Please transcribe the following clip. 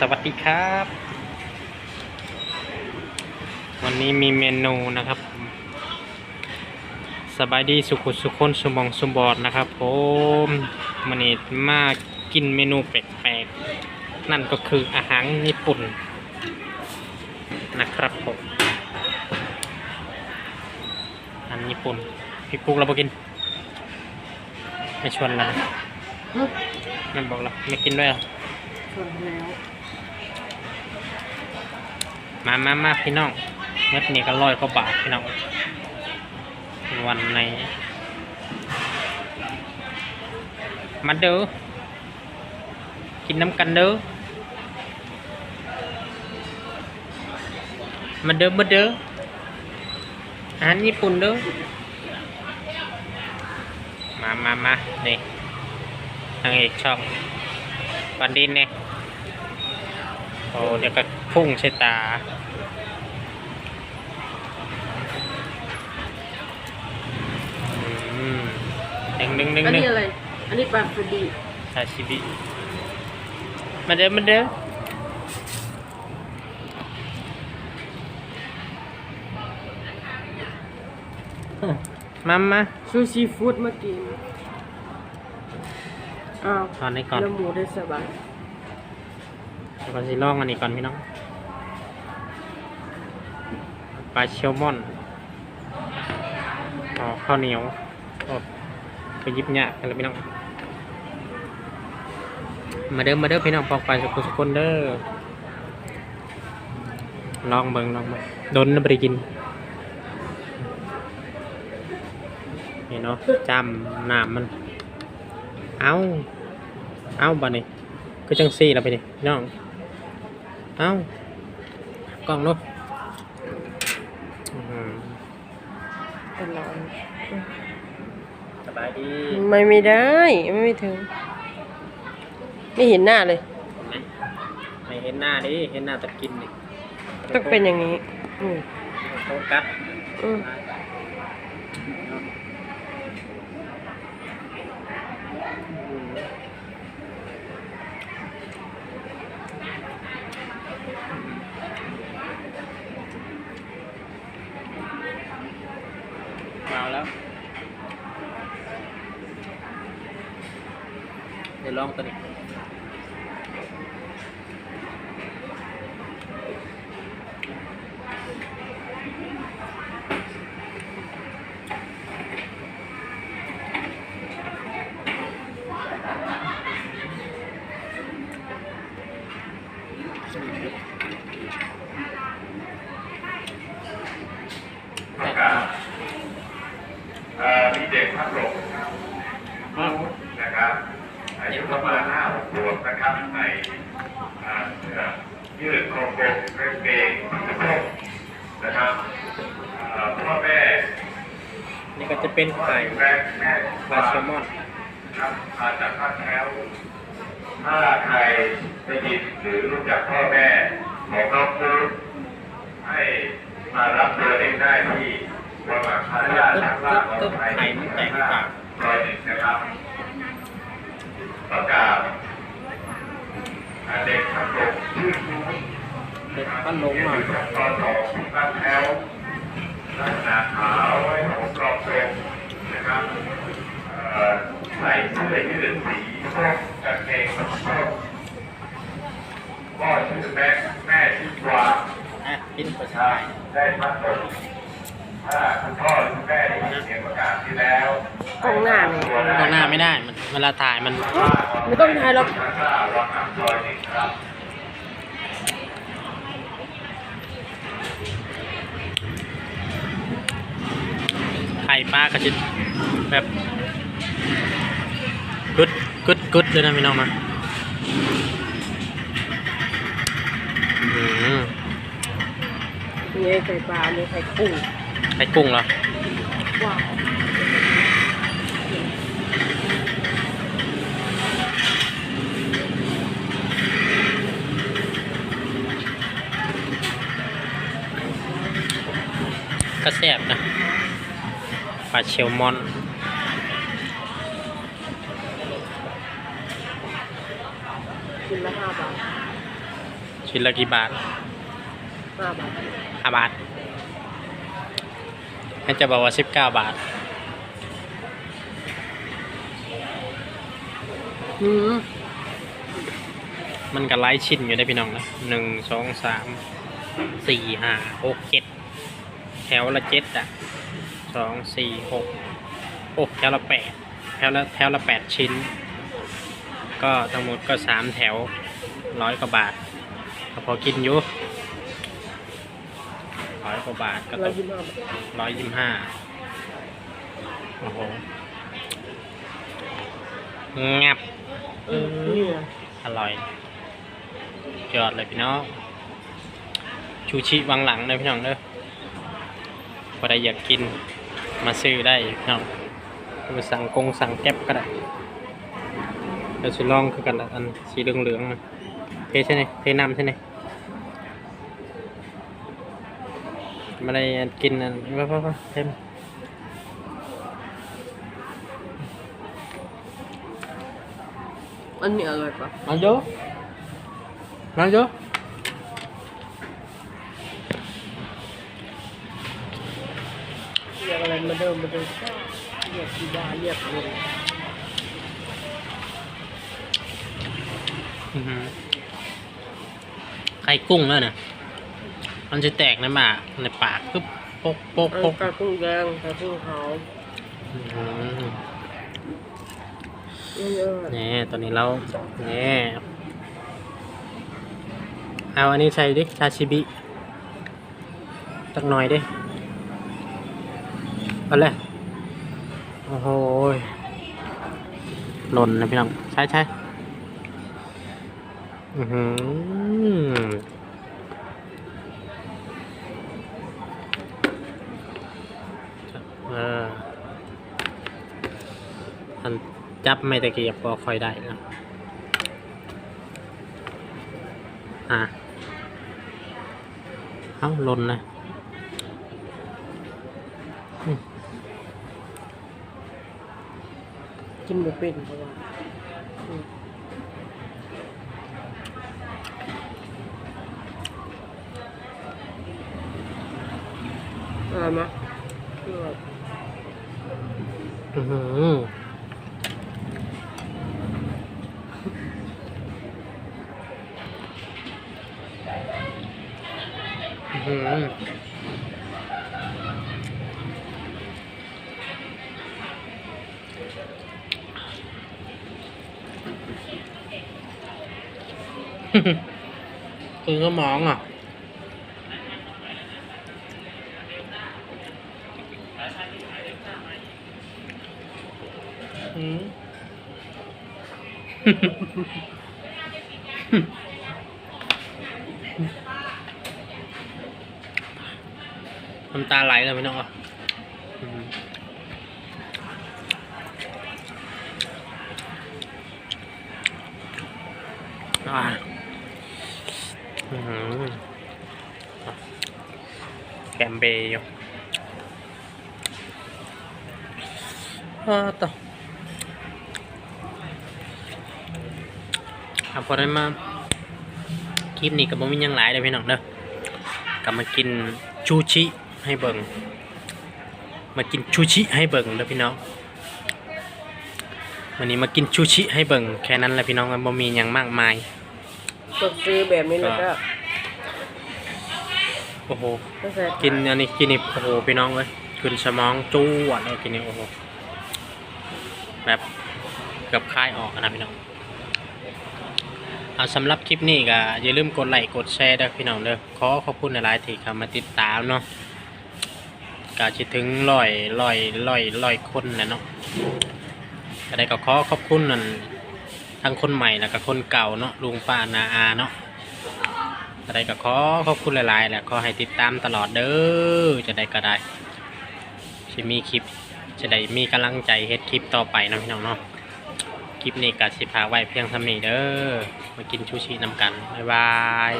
สวัสดีครับ วันนี้มีเมนูนะครับ สบายดีสุขุสุขคนสมองสมบอดนะครับผมมันนี้มากินเมนูแปลกๆ นั่นก็คืออาหารญี่ปุ่นนะครับผมอาหารญี่ปุ่น พี่ปุ๊กเราไปกิน ไม่ชวนเรานะมันบอกเราไม่กินด้วยเหรอชวนแล้ว มามามาพี่น้องเม็ดนี้ก็ร้อยกว่าบาทพี่น้อง วันในมาเด้อกินน้ำกันเด้อมาเด้อมาเด้ออาหารญี่ปุ่นเด้อมามามานี่นางเอกช่องวันดินเนี่ย อ้เดี๋ยวก็พุ่งใส่ตา อืมหนึ่งหนึ่งหนึ่งอันหนึ่งนี้อะไร อันนี้ปลาฟดีซาชิบิมาเด้อมาเด้อมามาซูชิฟู้ดเมื่อกี้อ้าวตอนนี้ก่อน แล้วหมูได้สบาย เดี๋ยวก่อนสิลองอันนี้ก่อนพี่น้องปลาเชลมอนอ๋อข้าวเหนียวโอ้ไปยิบเนี่ยกันเลยพี่น้อง มาเด้อมาเด้อพี่น้องปอกไปสุกสุกคนเด้อลองเบิ่งลองเบิ่งโดนนบ่ไปกินนี่เนาะจำหน้ำมัน เอาเอาบัดนี้ก็จังซี่แล้วไปนี่น้อง เอากล้องเนาะอื้อหือเป็นร้อนสบายดีไม่ไม่ได้ ไม่ไม่ถึง ไม่เห็นหน้าเลย ไม่เห็นหน้าดิ เห็นหน้าตะกินดิต้องเป็นอย่างนี้ อืมโฟกัสอืม มาแล้ว เดี๋ยวลอง นะครับในอ่าเสื้อยืดโครงโปกกางเกงส้มนะครับเอ่อพ่อแม่นี่ก็จะเป็นไข่แม่แม่ปลาแซลมอนครับมาจากภาคแล้วถ้าใครได้ยินหรือรู้จักพ่อแม่ของน้องฟูดให้มารับตัวเองได้ที่วังหลังพระญาติทางล่างของไทยร้อยหนึ่งนะครับประกาศเด็กทั้งหมดชื่อฟูด เด็กก็ลงมาตอนสองบ้านแถวลักษณะขาวไว้ผมกรอบตรงนนะครับใส่เสื้อยืดสีส้มกางเกงส้มพ่อชื่อแม่แม่ชื่อวาอะกินประชาได้พัดตกถ้าคุณพ่อคุณแม่ได้ยินเสียงประกาศที่แล้วกล้องหน้าเนี่ยตรงหน้าไม่ได้มันเวลาถ่ายมันไม่ต้องถ่ายหรอก ข้างหน้าวังอ่างซอยหนึ่งครับไข่ปลากระจิตแบบกึดกึดกึดเลยนะพี่น้องมาอื้อหือมีไข่ปลามีไข่กุ้งไข่กุ้งเหรอว้าวก็แซ่บนะปลาเชลมอนกินละห้าบาทชิ้นละกี่บาทห้าบาทห้าบาทให้จะบอกว่าสิบเก้าบาท อืมมันก็ไล่ชิ้นอยู่ได้พี่น้องนะหนึ่งสองสามสี่ห้าหกเจ็ดแถวละเจ็ดอะ สองสี่หกโอ้แถวละแปดแถวละแถวละแปดชิ้น ก็ทั้งหมดก็สามแถวร้อยกว่าบาทก็พอกินอยู่ร้อยกว่าบาทก็ตกร้อยยี่สิบห้าโอ้โหงับอร่อยยอดเลยพี่น้องชูชิวังหลังเลยพี่น้องเด้อพอได้อยากกิน มาซื้อได้พี่น้องไปสั่งกงสั่งแก๊บก็ได้เดี๋ยวสิลองคือกันละอันสีเหลืองๆนะเทใช่ไหมเทน้ำใช่ไหมมาได้กินอันว้าวๆๆเต็มอันนี้อร่อยปะมาโยมาโย อะไรมาเดิมมาเดิมเรียกกีฬาเรียกอะไรอื้อหือไข่กุ้งแล้วเนี่ยมันจะแตกในปากในปากปึ๊บปกปกอันปกกระกุ้งแดงกระกุ้งขาวอื้อหือนี่เออนี่ตอนนี้เรานี่เอาอันนี้ใส่ดิชาชิบิสักหน่อยดิ เอาเลย โอ้โหหล่นนะพี่น้อง ใช่ใช่อือหือเอออันจับไม่ตะเกียบก็ค่อยได้นะอะเอ้าหล่นนะ กินไม่เป็นเพราะว่าอืมอร่อยไหมอร่อยอือหือ คือก็มองอะอืมน้ำตาไหลเลยพี่น้องอะอ่าอื้อหือแกม เบย์อยู่อ่าต่อครับพอได้มาคลิปนี้กับผมมีหยังหลายเลยพี่น้องเด้อกลับมากินชูชิให้เบิ่งมากินชูชิให้เบิ่งเด้อพี่น้องวันนี้มากินชูชิให้เบิ่งแค่นั้นแหละพี่น้องบ่มีหยังมากมาย ก็ซื้อแบบนี้แล้วก็ โอ้โหก็ใส่กินอันนี้กินนี่โอ้โหพี่น้องเว้ยขึ้นสมองจู้วดเลยกินนี่โอ้โหแบบเกือบคายออกอะนะพี่น้องเอาสำหรับคลิปนี้ก็อย่าลืมกดไลค์กดแชร์เด้อพี่น้องเด้อขอขอบคุณหลายๆที่เข้ามาติดตามเนาะก็จะถึงร้อยร้อยร้อยร้อยคนนะเนาะก็ได้ก็ขอขอบคุณนั่นทั้งคนใหม่แล้วก็คนเก่าเนาะลุงป้านาอาเนาะ อะไรก็ขอขอบคุณหลายๆแหละขอให้ติดตามตลอดเด้อจะได้ก็ได้จะมีคลิปจะได้มีกำลังใจเฮ็ดคลิปต่อไปนะพี่น้องเนาะคลิปนี้ก็สิพาไว้เพียงเท่านี้เด้อมากินชูชีน้ำกันบ๊ายบาย